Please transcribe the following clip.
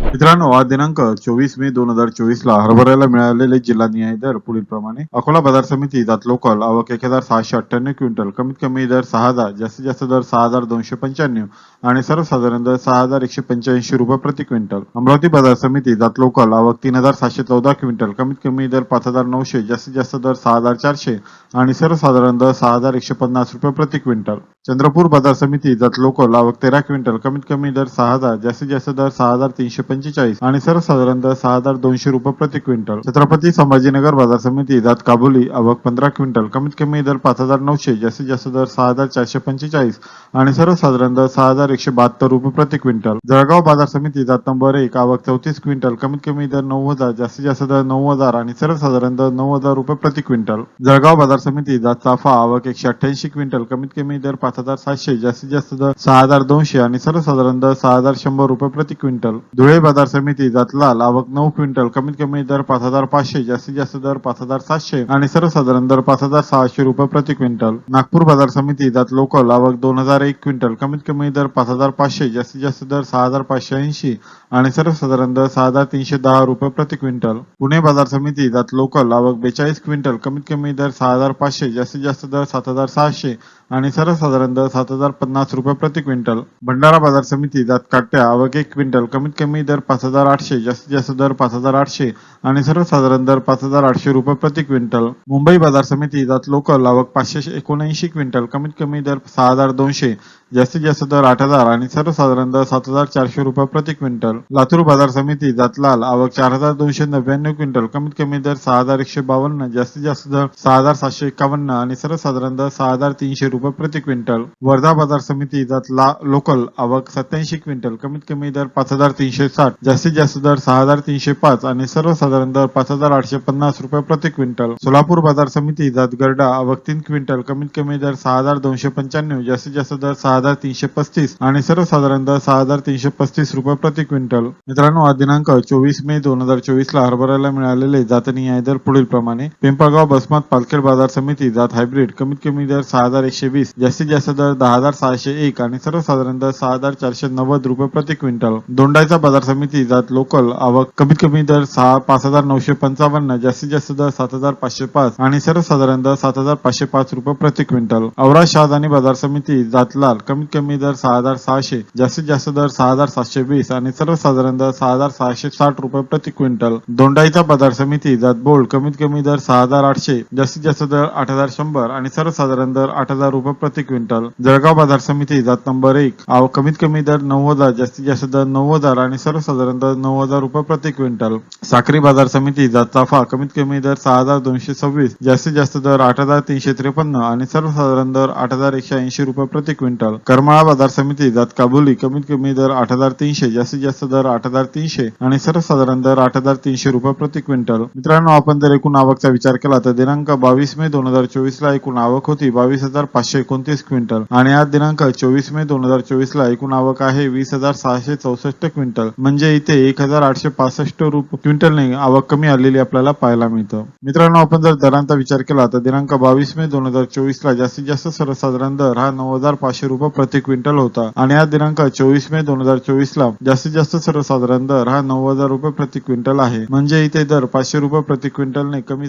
मित्रांनो आज दिनांक चोवीस मे दोन हजार चोवीस ला हरभऱ्याला मिळालेले जिल्हा न्याय दर पुढील प्रमाणे अकोला बाजार समिती जात लोकल आवक एक हजार सहाशे अठ्ठ्याण्णव क्विंटल कमीत कमी दर सहा हजार जास्तीत जास्त दर सहा हजार दोनशे पंच्याण्णव आणि सर्वसाधारण दर सहा हजार एकशे पंच्याऐंशी रुपये प्रति क्विंटल. अमरावती बाजार समिती जात लोकल आवक तीन हजार सहाशे चौदा क्विंटल कमीत कमी दर पाच हजार नऊशे जास्तीत जास्त दर सहा हजार चारशे आणि सर्वसाधारण दर सहा हजार एकशे पन्नास रुपये प्रति क्विंटल. चंद्रपूर बाजार समिती जात लोकल आवक तेरा क्विंटल कमीत कमी दर सहा हजार जास्तीत जास्त दर सहा हजार तीनशे पंचेचाळीस आणि सर्वसाधारण दर सहा हजार दोनशे रुपये प्रति क्विंटल. छत्रपती संभाजीनगर बाजार समिती जात काबुली आवक पंधरा क्विंटल कमीत कमी दर पाच हजार नऊशे जास्तीत जास्त दर सहा हजार चारशे पंचेचाळीस आणि सर्वसाधारण दर सहा हजार एकशे बहात्तर रुपये प्रति क्विंटल. जळगाव बाजार समिती जात नंबर एक आवक चौतीस क्विंटल कमीत कमी दर नऊ हजार जास्तीत जास्त दर नऊ हजार आणि सर्वसाधारण दर नऊ हजार रुपये प्रति क्विंटल. जळगाव बाजार समिती जात चाफा आवक एकशे अठ्ठ्याऐंशी क्विंटल कमीत कमी दर पाच हजार सातशे जास्तीत जास्त दर सहा हजार दोनशे आणि सर्वसाधारण दर सहा हजार शंभर रुपये प्रति क्विंटल. धुळे बाजार समिती जात लाल आवक नऊ क्विंटल कमीत कमी दर पाच हजार पाचशे जास्तीत जास्त दर पाच हजार सातशे आणि सर्वसाधारण दर पाच हजार सहाशे रुपये प्रति क्विंटल. नागपूर बाजार समिती जात लोकल आवक दोन हजार एक क्विंटल कमीत कमी दर पाच हजार पाचशे जास्तीत जास्त दर सहा हजार पाचशे ऐंशी आणि सर्वसाधारण दर सहा हजार तीनशे दहा रुपये प्रति क्विंटल. पुणे बाजार समिती जात लोकल आवक बेचाळीस क्विंटल कमीत कमी दर सहा हजार पाचशे जास्तीत जास्त दर सात हजार सहाशे आणि सर्वसाधारण दर सात हजार पन्नास रुपये प्रति क्विंटल. भंडारा बाजार समिती जात काट्या आवक एक क्विंटल कमीत कमी दर पाच हजार आठशे जास्तीत जास्त दर पाच हजार आठशे आणि सर्वसाधारण दर पाच हजार आठशे रुपये प्रति क्विंटल. मुंबई बाजार समिती जात लोकल आवक पाचशे एकोणऐंशी क्विंटल कमीत कमी दर सहा हजार दोनशे जास्तीत जास्त दर आठ हजार आणि सर्वसाधारण दर सात हजार चारशे रुपये प्रति क्विंटल. लातूर बाजार समिती जात लाल आवक चार हजार दोनशे नव्याण्णव क्विंटल कमीत कमी दर सहा हजार एकशे बावन्न जास्तीत जास्त दर सहा हजार सातशे एकावन्न आणि सर्वसाधारण दर सहा हजार तीनशे रुपये रुपये प्रति क्विंटल. वर्धा बाजार समिती जात ला लोकल आवक सत्याऐंशी क्विंटल. कमीत कमी दर पाच हजार तीनशे साठ जास्तीत जास्त दर सहा हजार तीनशे पाच आणि सर्वसाधारण दर पाच हजार आठशे पन्नास रुपये प्रति क्विंटल. सोलापूर बाजार समिती जात गरडा आवक तीन क्विंटल. कमीत कमी दर सहा हजार दोनशे पंच्याण्णव जास्तीत जास्त दर सहा हजार तीनशे पस्तीस आणि सर्वसाधारण दर सहा हजार तीनशे पस्तीस रुपये प्रति क्विंटल. मित्रांनो आज दिनांक चोवीस मे दोन हजार चोवीस ला हरभऱ्याला मिळालेले जातनीय दर पुढील प्रमाणे पिंपळगाव बसमत पालखेड बाजार समिती जात हायब्रिड. कमीत कमी दर सहा हजार एकशे वीस जास्तीत जास्त दर दहा हजार सहाशे एक आणि सर्वसाधारण दर सहा हजार चारशे नव्वद रुपये प्रति क्विंटल. दोंडायचा बाजार समिती जात लोकल आवक कमीत कमी दर सहा पाच हजार नऊशे पंचावन्न जास्तीत जास्त दर सात हजार पाचशे पाच आणि सर्वसाधारण दर सात हजार पाचशे पाच रुपये प्रति क्विंटल. औरा शहादानी बाजार समिती जातलाल कमीत कमी दर सहा हजार सहाशे जास्तीत जास्त दर सहा हजार सातशे वीस आणि सर्वसाधारण दर सहा हजार सहाशे साठ रुपये प्रति क्विंटल. दोंडाईचा बाजार समिती जात बोल्ड कमीत कमी दर सहा हजार आठशे जास्तीत जास्त दर आठ हजार शंभर आणि सर्वसाधारण दर आठ हजार रुपये प्रति क्विंटल. जळगाव बाजार समिती जात नंबर एक. कमीत कमी दर नऊ हजार जास्तीत जास्त दर नऊ हजार आणि सर्वसाधारण दर नऊ हजार रुपये प्रति क्विंटल. साक्री बाजार समिती जात चाफा कमीत कमी दर सहा हजार दोनशे सव्वीस जास्तीत जास्त दर आठ हजार तीनशे त्रेपन्न आणि सर्वसाधारण दर आठ हजार एकशे ऐंशी रुपये प्रति क्विंटल. करमाळा बाजार समिती जात काबुली कमीत कमी दर आठ हजार तीनशे जास्तीत जास्त दर आठ हजार तीनशे आणि सर्वसाधारण दर आठ हजार तीनशे रुपये प्रति क्विंटल. मित्रांनो आपण जर एकूण आवकचा विचार केला तर दिनांक बावीस मे दोन हजार चोवीस ला एकूण आवक होती बावीस हजार पाचशे एकोणतीस क्विंटल. आणि आज दिनांक चोवीस मे दोन हजार चोवीस ला एकूण आवक आहे वीस हजार सहाशे चौसष्ट क्विंटल. म्हणजे इथे एक हजार आठशे पासष्ट रुपये क्विंटलने आवक कमी आलेली आपल्याला पाहायला मिळतं. मित्रांनो आपण जर दरांचा विचार केला तर दिनांक बावीस मे दोन हजार चोवीस ला जास्तीत जास्त सर्वसाधारण दर हा नऊ हजार पाचशे रुपये प्रति क्विंटल होता. आणि आज दिनांक चोवीस मे दोन हजार चोवीस ला जास्तीत जास्त सर्वसाधारण दर हा नऊ हजार रुपये प्रति क्विंटल आहे. म्हणजे इथे दर पाचशे रुपये प्रति क्विंटलने कमी